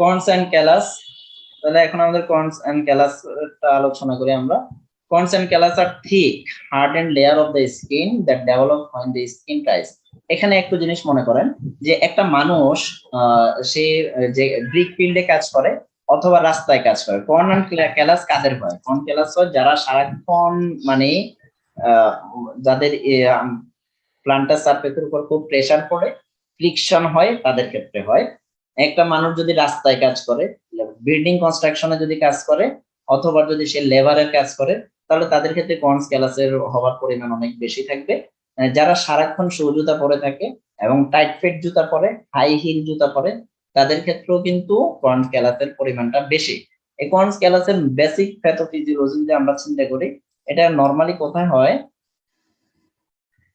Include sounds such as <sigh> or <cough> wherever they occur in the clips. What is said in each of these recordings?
Corns and callous তাহলে এখন আমাদের কর্নস এন্ড ক্যালাস আলোচনা করি আমরা। Corns and callus R thick hard and layer of the skin that develop when the skin ties এখানে একটু জিনিস মনে করেন যে একটা মানুষ সে, যে ব্রিক ফিল্ডে কাজ করে অথবা রাস্তায় কাজ করে। কর্ন এন্ড ক্যালাস কাদের হয়? কর্ন ক্যালাস হয় যারা সারাক্ষণ মানে যাদের প্লান্টার সার্ফেসের উপর খুব প্রেসার পড়ে ফ্রিকশন হয়, তাদের ক্ষেত্রে হয়। একটা মানুষ যদি রাস্তায় কাজ করে বিল্ডিং কনস্ট্রাকশনে যদি কাজ করে, অথবা যদি সে লেবারের কাজ করে, তাহলে তাদের ক্ষেত্রে কর্নস ক্যালাসের হওয়ার পরিমাণ অনেক বেশি থাকবে। যারা সারাক্ষণ শু জুতা পরে থাকে এবং টাইট ফিট জুতা পরে হাই হিল জুতা পরে, তাদের ক্ষেত্রেও কিন্তু কর্নস ক্যালাসের পরিমাণটা বেশি। এই কর্নস ক্যালাসের বেসিক প্যাথোফিজিওলজি যদি আমরা চিন্তা করি, এটা নর্মালি কোথায় হয়?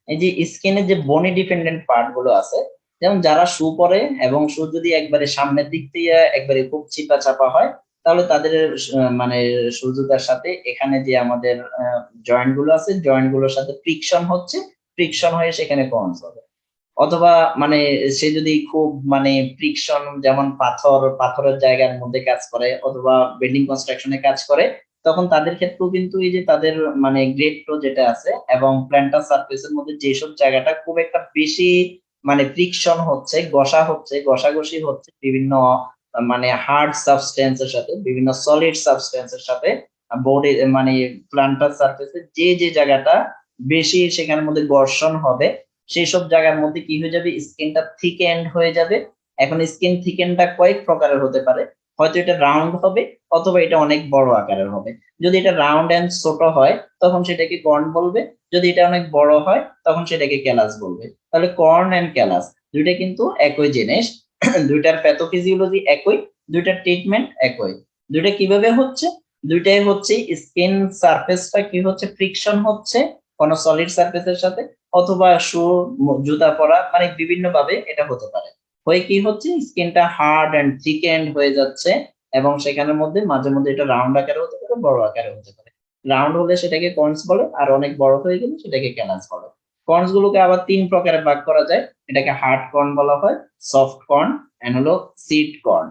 এই যে স্কিনের যে বনি ডিপেন্ডেন্ট পার্টগুলো আছে যেমন যারা শু পরে এবং শু যদি একবারে সামনের দিক দিয়ে একবারে খুব চিপা চাপা হয়, তাহলে তাদের মানে সূর্যতার সাথে এখানে যে আমাদের জয়েন্টগুলো আছে জয়েন্টগুলোর সাথে ফ্রিকশন হচ্ছে, ফ্রিকশন হয়ে সেখানে কনস হবে অথবা মানে সে যদি খুব মানে ফ্রিকশন যেমন পাথর, পাথরের জায়গার মধ্যে কাজ করে অথবা বিল্ডিং কনস্ট্রাকশনে কাজ করে, তখন তাদের ক্ষেত্রেও কিন্তু এই যে তাদের মানে গ্রেড যেটা আছে এবং প্ল্যান্টার সার্ফেসের মধ্যে যেসব জায়গাটা খুব একটা বেশি মানে ফ্রিকশন হচ্ছে গসা হচ্ছে, ঘষাঘষি হচ্ছে বিভিন্ন মানে হার্ড সাবস্টেন্সের সাথে, বিভিন্ন সলিড সাবস্টেন্স এর সাথে বডি মানে প্ল্যান্টার সার্ফেসে যে যে জায়গাটা বেশি সেখানের মধ্যে ঘর্ষণ হবে, সেই সব জায়গার মধ্যে কি হয়ে যাবে? স্কিনটা থিক এন্ড হয়ে যাবে। এখন স্কিন থিক এন্ডটা কয়েক প্রকারের হতে পারে। হয়তো এটা রাউন্ড হবে অথবা এটা অনেক বড় আকারের হবে। যদি এটা রাউন্ড এন্ড ছোট হয়, তখন সেটাকে কর্ন বলবে। যদি এটা অনেক বড় হয়, তখন সেটাকে ক্যালাস বলবে। তাহলে কর্ন এন্ড ক্যালাস দুইটা কিন্তু একই জিনিস। দুইটার প্যাথোফিজিওলজি একই, দুইটার ট্রিটমেন্ট একই। দুইটা কীভাবে হচ্ছে? দুইটাই হচ্ছে স্কিন সারফেসটা কি হচ্ছে? ফ্রিকশন হচ্ছে কোন সলিড সারফেসের সাথে অথবা শু জুতা পরা মানে বিভিন্ন ভাবে এটা হতে পারে। হয়ে কি হচ্ছে? স্কিনটা হার্ড এন্ড থিক এন্ড হয়ে যাচ্ছে এবং সেখানের মধ্যে মাঝে মধ্যে এটা রাউন্ড আকারে হতে পারে, বড় আকারে হতে পারে। রাউন্ড হলে সেটাকে কর্নস বলে আর অনেক বড় হয়ে গেলে সেটাকে ক্যালাস বলে। কর্নস গুলোকে আবার তিন প্রকারে ভাগ করা যায়। এটাকে হার্ড কর্ন বলা হয়, সফট কর্ন এন্ড হলো সিড কর্ন।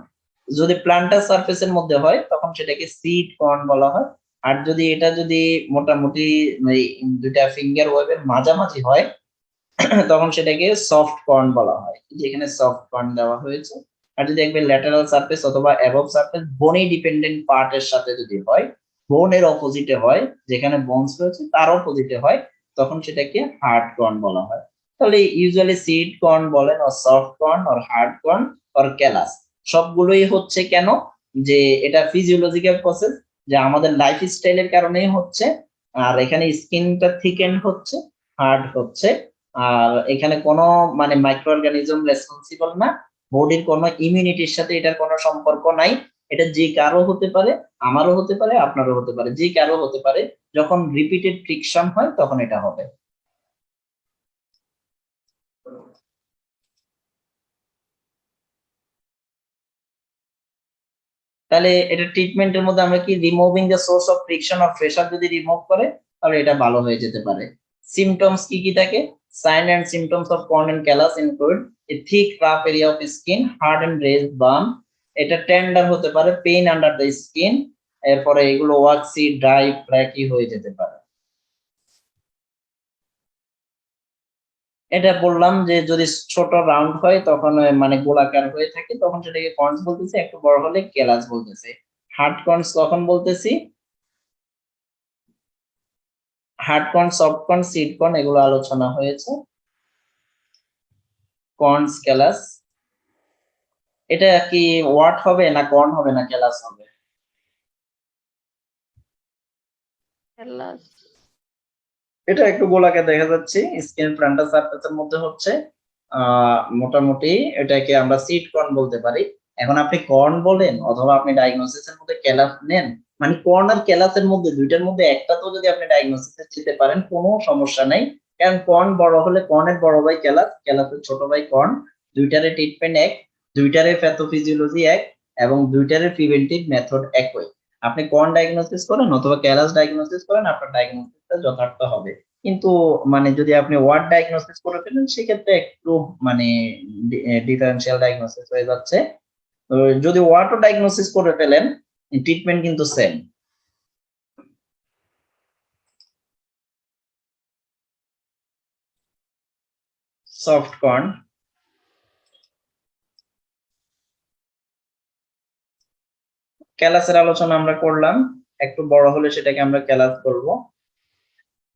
যদি প্লান্টার সারফেসের মধ্যে হয়, তখন সেটাকে সিড কর্ন বলা হয়। আর যদি এটা যদি মোটামুটি এই দুইটা ফিঙ্গার ওয়েবের মাঝামাঝি হয় <clears throat> তখন সেটাকে সফট কর্ন বলা হয়। যেখানে সফট কর্ন দেওয়া হয়েছে, আর যদি একবার ল্যাটারাল সারফেস অথবা অ্যাবভ সারফেস বনি ডিপেন্ডেন্ট পার্টের সাথে যদি হয় বোনের অপোজিটে হয়, যেখানে বোনস রয়েছে তার অপোজিটে হয়, তখন সেটাকে হার্ড কর্ন বলা হয়। তাহলে ইউজুয়ালি সিড কর্ন বলেন or soft corn or hard corn or callus সবগুলোই হচ্ছে কেন? যে এটা ফিজিওলজিক্যাল প্রসেস যে আমাদের লাইফ স্টাইলের কারণেই হচ্ছে, আর এখানে স্কিনটা থিকেন্ড হচ্ছে হার্ড হচ্ছে। আর এখানে কোনো মানে মাইক্রো অর্গানিজম রেসপন্সিবল না। বডির কোনো ইমিউনিটির সাথে এটার কোনো সম্পর্ক নাই। এটা যে কারও হতে পারে, আমারও হতে পারে, আপনারও হতে পারে। যে কারও হতে পারে, যখন রিপিটেড ফ্রিকশন হয়, তখন এটা হবে। তাহলে এটা ট্রিটমেন্টের মধ্যে আমরা কি removing the source of friction or pressure যদি রিমুভ করে, তাহলে এটা ভালো হয়ে যেতে পারে। সিমটমস কি কি থাকে? Sign and symptoms of corn and callus include a thick rough area of skin hard and raised burn এটা টেন্ডার হতে পারে পেইন আন্ডার দ্য স্কিন এরপরে এগুলো ওয়াক্সি ড্রাই ফ্ল্যাকি হয়ে যেতে পারে। এটা বললাম যে যদি ছোট রাউন্ড হয়, তখন মানে গোলাকার হয়ে থাকে, তখন সেটাকে কর্নস বলতেছে, একটু বড় হলে কেলাস বলতেছে। হার্ড কর্নস কখন বলতেছি? Hard corn soft corn seed corn এগুলো আলোচনা হয়েছে। কর্নস কেলাস এটা কি ওয়াট হবে না কর্ন হবে না কেলাস হবে? এটা একটু গোলাকে দেখা যাচ্ছে স্কিন প্লান্টার সারফেসের মধ্যে হচ্ছে। আহ মোটামুটি এটাকে আমরা সিড কর্ন বলতে পারি। এখন আপনি কর্ন বলেন অথবা আপনি ডায়াগনোসিসের মধ্যে ক্যালাস নেন মানে কর্ন আর ক্যালাসের মধ্যে, দুইটার মধ্যে একটা তো যদি আপনি ডায়াগনোসিসে দিতে পারেন, কোনো সমস্যা নাই। কারণ কর্ন বড় হলে কর্নের বড় ভাই ক্যালাস ক্যালাসের ছোট ভাই কর্ন দুইটারে ট্রিটমেন্ট এক, দুইটারে প্যাথোফিজিওলজি এক, এবং দুইটারে প্রিভেন্টিভ মেথড একই। আপনি কর্ন ডায়াগনোসিস করেন অথবা ক্যালাস ডায়াগনোসিস করেন, আপনার ডায়াগনোসিসটা যথার্থ হবে। কিন্তু মানে যদি আপনি ওয়ার্ড ডায়াগনোসিস করে ফেলেন, সেক্ষেত্রে একটু মানে ডিফারেন্সিয়াল ডায়াগনোসিস হয়ে যাচ্ছে। যদি ওয়াটার ডায়াগনোসিস করে ফেলেন ট্রিটমেন্ট কিন্তু সেম সফট কর্ন ক্যালাসের আলোচনা আমরা করলাম। একটু বড় হলে সেটাকে আমরা ক্যালাস বলব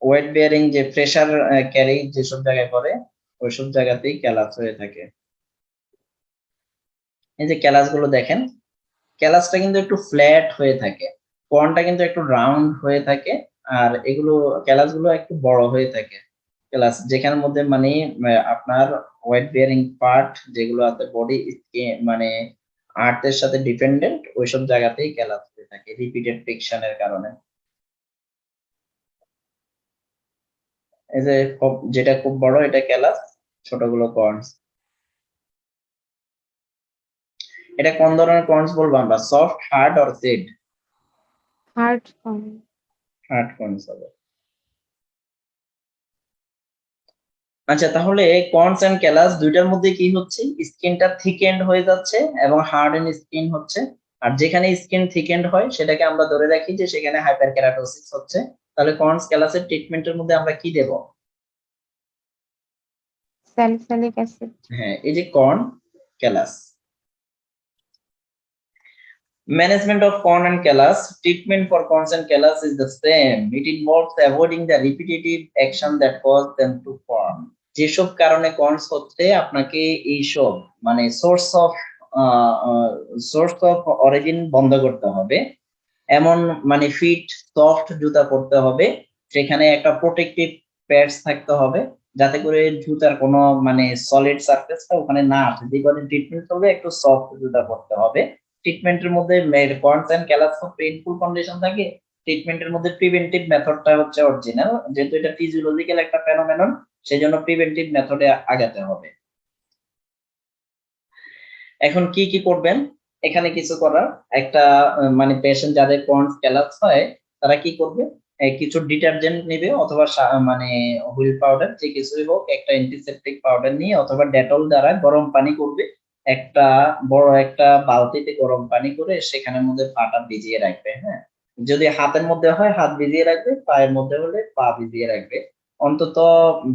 ওয়েট বিয়ারিং যে প্রেসার ক্যারি যেসব জায়গায় করে, ওইসব জায়গাতেই ক্যালাস হয়ে থাকে। এই যে ক্যালাসগুলো দেখেন ক্যালাসটা কিন্তু একটু ফ্ল্যাট হয়ে থাকে কর্নটা কিন্তু একটু রাউন্ড হয়ে থাকে, আর এগুলো, ক্যালাসগুলো একটু বড় হয়ে থাকে। ক্যালাস যেখানের মধ্যে মানে আপনার ওয়েট বিয়ারিং পার্ট যেগুলো আছে বডি মানে আর্থের সাথে ডিপেন্ডেন্ট ওইসব জায়গাতেই ক্যালাস হয়ে থাকে রিপিটেড ফ্রিকশনের কারণে। এই যে যেটা খুব বড়, এটা ক্যালাস, ছোটগুলো কর্নস এটা কোন ধরনের কর্নস বলব আমরা? Soft hard or seed hard form hard corns হবে? আচ্ছা তাহলে কর্নস এন্ড ক্যালাস দুইটার মধ্যে কি হচ্ছে? স্কিনটা থিকেন্ড হয়ে যাচ্ছে এবং হার্ড এন্ড স্কিন হচ্ছে। আর যেখানে স্কিন থিকেন্ড হয় সেটাকে আমরা ধরে রাখি যে সেখানে হাইপার কেরাটোসিস হচ্ছে। তাহলে কর্নস ক্যালাসের ট্রিটমেন্টের মধ্যে আমরা কি দেব? স্যালিসাইলিক অ্যাসিড হ্যাঁ এই যে corn callus Management of corn and callus, treatment for corns and callus is the same. It involves avoiding the repetitive action that cause them to form. যেসব কারণে কর্নস হচ্ছে আপনাকে এইসব মানে source of source of origin বন্ধ করতে হবে এমন মানে ফিট সফট জুতা পরতে হবে সেখানে একটা প্রোটেক্টিভ প্যাডস থাকতে হবে যাতে করে জুতার কোনো মানে সলিড সারফেসটা ওখানে না আসে যে ট্রিটমেন্ট করবে একটু সফট জুতা পরতে হবে ট্রিটমেন্টের মধ্যে কর্নস এন্ড ক্যালাস খুব পেইনফুল কন্ডিশন থাকে ট্রিটমেন্টের মধ্যে প্রিভেন্টিভ মেথডটা হচ্ছে অরিজিনাল যেহেতু এটা ফিজিওলজিক্যাল একটা ফেনোমেনন সেই জন্য প্রিভেন্টিভ মেথডে আগাতে হবে। এখন কি কি করবেন? এখানে কিছু করার। একটা মানে পেশেন্ট যাদের কর্নস ক্যালাস হয়, তারা কি করবে? কিছু ডিটারজেন্ট নেবে অথবা মানে হুইল পাউডার যে কিছুই হোক, একটা অ্যান্টিসেপটিক পাউডার নিয়ে অথবা ডেটল দ্বারা গরম পানি করবে। একটা বড় একটা বালতিতে গরম পানি করে সেখানের মধ্যে পাটা ভিজিয়ে রাখবে হ্যাঁ? যদি হাতের মধ্যে হয়, হাত ভিজিয়ে রাখবে, পায়ের মধ্যে হলে পা ভিজিয়ে রাখবে। অন্তত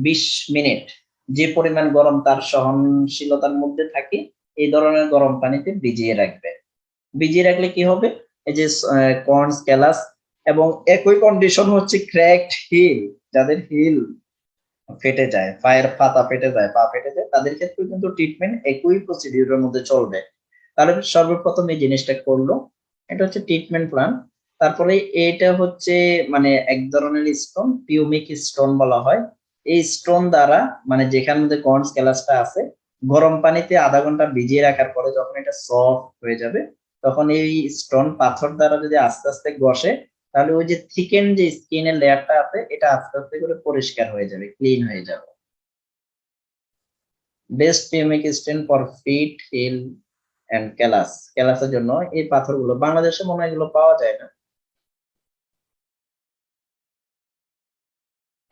বিশ মিনিট যে পরিমাণ গরম তার সহনশীলতার মধ্যে থাকে, এই ধরনের গরম পানিতে ভিজিয়ে রাখবে। ভিজিয়ে রাখলে কি হবে? এই যে কর্নস ক্যালাস এবং একই কন্ডিশন হচ্ছে ক্র্যাকড হিল যাদের হিল ফেটে যায়, পায়ের পাতা ফেটে যায়, পা ফেটে যায়, তাদের ক্ষেত্রে কিন্তু ট্রিটমেন্ট একই প্রসিডিউরের মধ্যে চলবে। তাহলে সর্বপ্রথম এই জিনিসটা করল, এটা হচ্ছে ট্রিটমেন্ট প্ল্যান তারপরে এটা হচ্ছে মানে এক ধরনের স্টোন পিউমিক স্টোন বলা হয়। এই স্টোন দ্বারা মানে যেখান মধ্যে কর্নস ক্যালাসটা আছে, গরম পানিতে আধা ঘণ্টা ভিজিয়ে রাখার পরে যখন এটা সফট হয়ে যাবে, তখন এই স্টোন পাথর দ্বারা যদি আস্তে আস্তে ঘষে তাহলে ওই যে থিকেন যে স্কিনের লেয়ারটা আছে, এটা আস্তে আস্তে করে পরিষ্কার হয়ে যাবে ক্লিন হয়ে যাবে। Best pumice stone for feet heel and callus ক্যালাসের জন্য এই পাথরগুলো বাংলাদেশে মনে হয় এগুলো পাওয়া যায় না।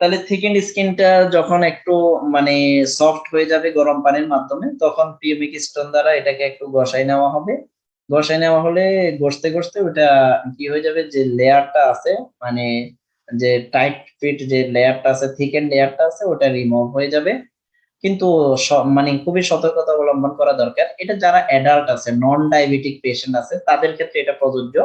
তাহলে থিকেন্ড স্কিনটা যখন একটু মানে সফট হয়ে যাবে গরম পানির মাধ্যমে, তখন পিউমিক স্টোন দ্বারা এটাকে একটু ঘষাই নেওয়া হবে। ঘষাই নেওয়া হলে ঘষতে ঘষতে ওটা কি হয়ে যাবে যে লেয়ারটা আছে মানে যে টাইট ফিট যে লেয়ারটা আছে থিকেন লেয়ারটা আছে, ওটা রিমুভ হয়ে যাবে। কিন্তু মানে খুবই সতর্কতা অবলম্বন করা দরকার। এটা যারা অ্যাডাল্ট আছে নন ডায়াবেটিক পেশেন্ট আছে, তাদের ক্ষেত্রে এটা প্রযোজ্য।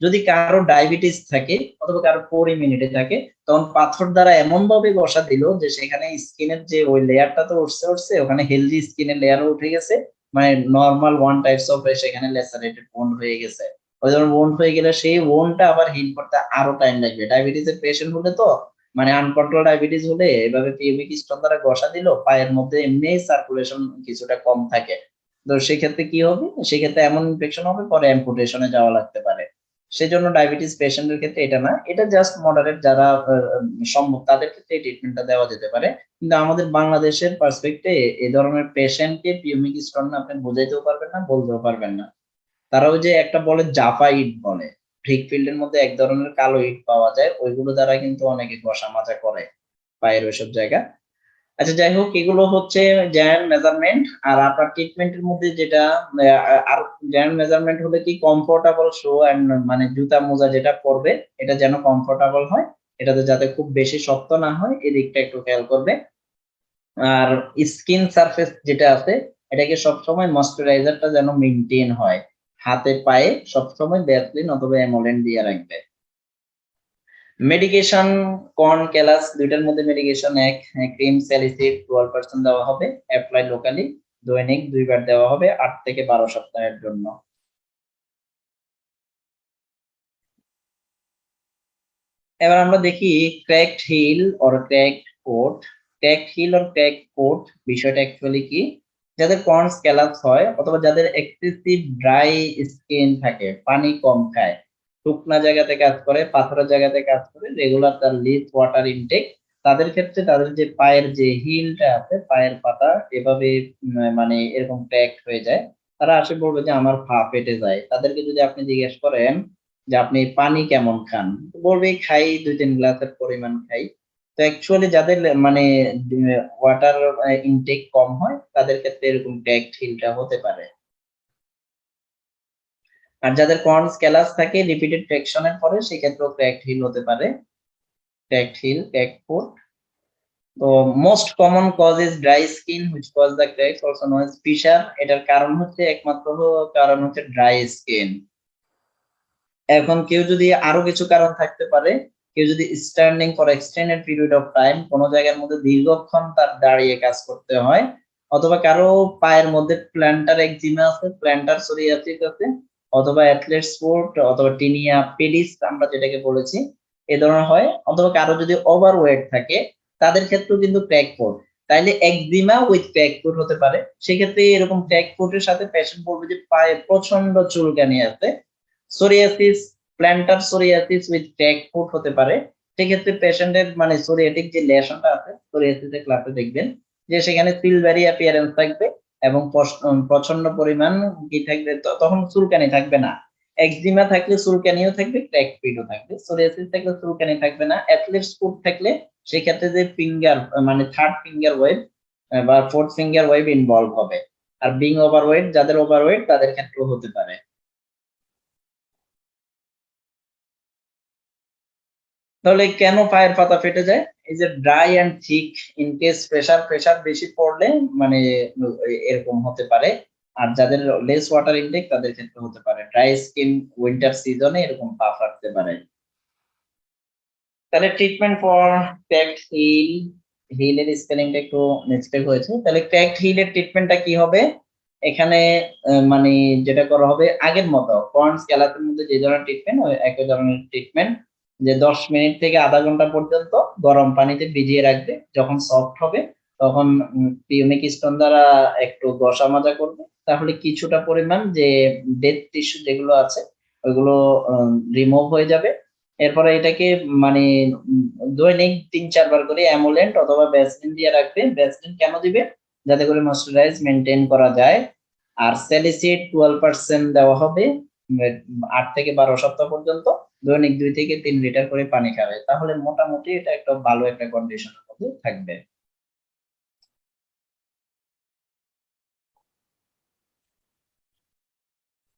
যদি কারও ডায়াবেটিস থাকে অথবা কারও ফোর ইমিউনিটি থাকে, তখন পাথর দ্বারা এমন ভাবে বসা দিল যে সেখানে স্কিনের যে ওই লেয়ারটা তো উঠছে উঠছে, ওখানে হেলদি স্কিনের লেয়ারও উঠে গেছে। মানে নর্মাল ওয়ান টাইপস অফ সেখানে লেসারেটেড বোন হয়ে গেছে। ওই ধরনের বোন হয়ে গেলে সেই বোনটা আবার হিল করতে আরও টাইম লাগবে। ডায়াবেটিস এর পেশেন্ট হলে তো মানে আনকন্ট্রোল ডায়াবেটিস হলে এভাবে পিএমিক স্টোন দ্বারা ঘষা দিল, পায়ের মধ্যে এমনি সার্কুলেশন কিছুটা কম থাকে। তো সেক্ষেত্রে কি হবে? সেক্ষেত্রে এমন ইনফেকশন হবে, পরে অ্যাম্পুটেশনে যাওয়া লাগতে পারে। সেই জন্য ডায়াবেটিস পেশেন্টের ক্ষেত্রে এটা না, এটা জাস্ট মডারেট যারা সম্ভব, তাদের ক্ষেত্রে এই ট্রিটমেন্টটা দেওয়া যেতে পারে। কিন্তু আমাদের বাংলাদেশের পার্সপেক্টে এই ধরনের পেশেন্টকে পিওমিক স্টোন আপনি বোঝাইতেও পারবেন না, বলতেও পারবেন না। তারা ওই যে একটা বলে জাফা ইট বলে ব্রিক ফিল্ডের মধ্যে এক ধরনের কালো ইট পাওয়া যায়, ওইগুলো দ্বারা কিন্তু অনেকে ঘষা মাজা করে পায়ের ওইসব জায়গা। আচ্ছা যাই হোক, এগুলো হচ্ছে জেনারেল মেজারমেন্ট আর আপনার ট্রিটমেন্টের মধ্যে যেটা আর জেনারেল মেজারমেন্ট হলে কি কমফোর্টেবল শো এন্ড মানে জুতা মোজা যেটা পরবে, এটা যেন কমফোর্টেবল হয়, এটাতে যাতে খুব বেশি শক্ত না হয়, এই দিকটা একটু খেয়াল করবে। আর স্কিন সারফেস যেটা আছে, এটাকে সবসময় ময়শ্চারাইজারটা যেন মেনটেন হয়, হাতে, পায়ে সবসময় ভ্যাসলিন অথবা অ্যামোলেন্ট দিয়ে রাখবে। মেডিকেশন কর্ন ক্যালাস দুইটার মধ্যে মেডিকেশন এক ক্রিম স্যালিসিড টুয়েলভ পার্সেন্ট দেওয়া হবে অ্যাপ্লাই লোকালি দৈনিক দুইবার দেওয়া হবে, আট থেকে বারো সপ্তাহের জন্য। এবার আমরা দেখি cracked heel or cracked coat cracked heel or cracked coat বিষয়টা অ্যাকচুয়ালি কি? যাদের কর্নস ক্যালাপস হয় অথবা যাদের এক্সেসিভ ড্রাই স্কিন থাকে, পানি কম খায় শুকনা জায়গাতে কাজ করে, পাথরের জায়গাতে কাজ করে, রেগুলার তার লিস ওয়াটার ইনটেক তাদের ক্ষেত্রে তাদের যে পায়ের যে হিলটা আছে, পায়ের পাতা এভাবে মানে এরকম ক্র্যাকড হয়ে যায়। তারা আসে বলবে যে আমার পা পেটে যায়। তাদেরকে যদি আপনি জিজ্ঞেস করেন যে আপনি পানি কেমন খান বলবে, খাই, দুই তিন গ্লাসের পরিমাণ খাই। তো অ্যাকচুয়ালি যাদের মানে ওয়াটার ইনটেক কম হয়, তাদের ক্ষেত্রে এরকম ক্র্যাকড হিলটা হতে পারে। আর যাদের কর্নস ক্যালাস থাকে রিপিটেড ট্রেকশনের পরে সেক্ষেত্রেও ক্র্যাকড হিল হতে পারে। ক্র্যাকড হিল ক্র্যাকড ফুট তো most common cause is dry skin which cause the cracks also known as fissure এটার কারণ হচ্ছে একমাত্র কারণ হচ্ছে ড্রাই স্কিন এখন কেউ যদি আরও কিছু কারণ থাকতে পারে, কেউ যদি standing for extended period of time কোনো জায়গার মধ্যে দীর্ঘক্ষণ তার দাঁড়িয়ে কাজ করতে হয়, অথবা কারও পায়ের মধ্যে প্ল্যান্টার একজিমা আছে প্ল্যান্টার সোরিয়াসিস আছে অথবা অ্যাথলেট স্পোর্ট অথবা টিনিয়া পেডিস আমরা যেটাকে বলেছি, এ ধরনের হয়। অথবা কারও যদি ওভার ওয়েট থাকে, তাদের ক্ষেত্রেও কিন্তু ক্র্যাক ফুট তাইলে একজিমা উইথ ক্র্যাক ফুট হতে পারে। সেক্ষেত্রে এরকম ক্র্যাক ফুটের সাথে পেশেন্ট বলবে যে, পায়ে প্রচণ্ড চুলকানি আছে। Psoriasis plantar psoriasis with crack foot হতে পারে। সেক্ষেত্রে পেশেন্টের মানে সোরিয়াটিক যে লেশনটা আছে সোরিয়াসিসের ক্লাসে দেখবেন যে সেখানে সিলভারি অ্যাপিয়ারেন্স থাকবে। এবং প্রচণ্ড পরিমাণ কি থাকবে? তখন চুলকানি থাকবে না। একজিমা থাকলে চুলকানিও থাকবে ক্র্যাক পিডও থাকবে। সোরিয়াসিস থাকলে চুলকানি থাকবে না। অ্যাথলেটস ফুট থাকলে সেক্ষেত্রে যে ফিঙ্গার মানে থার্ড ফিঙ্গার ওয়েভ বা ফোর্থ ফিঙ্গার ওয়েভ ইনভলভ হবে। আর বিং ওভারওয়েট যাদের ওভারওয়েট তাদের ক্ষেত্রেও হতে পারে। তাহলে কেন পায়ের পাতা ফেটে যায়? এই যে dry and thick in case pressure pressure বেশি পড়লে মানে এরকম হতে পারে। আর যাদের লেস ওয়াটার ইনটেক তাদের ক্ষেত্রে হতে পারে। ড্রাই স্কিন উইন্টার সিজনে এরকম পা ফাটতে পারে। তাহলে ট্রিটমেন্ট ফর ক্র্যাকড হিল হিলের স্পেলিংটা একটু মিস্টেক হয়েছে। তাহলে ক্র্যাকড হিলের ট্রিটমেন্টটা কি হবে? এখানে মানে যেটা করা হবে আগের মতো কর্নস ক্যালাসের মধ্যে যে ধরনের ট্রিটমেন্ট একই ধরনের ট্রিটমেন্ট যে দশ মিনিট থেকে আধা ঘণ্টা পর্যন্ত গরম পানিতে ভিজিয়ে রাখবে। যখন সফট হবে, তখন পিউমিক স্টোন দ্বারা একটু ঘষা মাজা করবে। তাহলে কিছুটা পরিমাণ যে ডেড টিস্যু যেগুলো আছে, ওইগুলো রিমুভ হয়ে যাবে। এরপরে এটাকে মানে দৈনিক তিন চারবার করে অ্যামোলেন্ট অথবা ভ্যাসলিন দিয়ে রাখবে। ভ্যাসলিন কেন দিবে? যাতে করে ময়শ্চারাইজ মেনটেন করা যায়। আর স্যালিসিড টুয়েলভ পার্সেন্ট দেওয়া হবে। আট থেকে বারো সপ্তাহ পর্যন্ত দৈনিক দুই থেকে তিন লিটার করে পানি খাবে। তাহলে মোটামুটি এটা একটা ভালো একটা কন্ডিশনের মধ্যে থাকবে।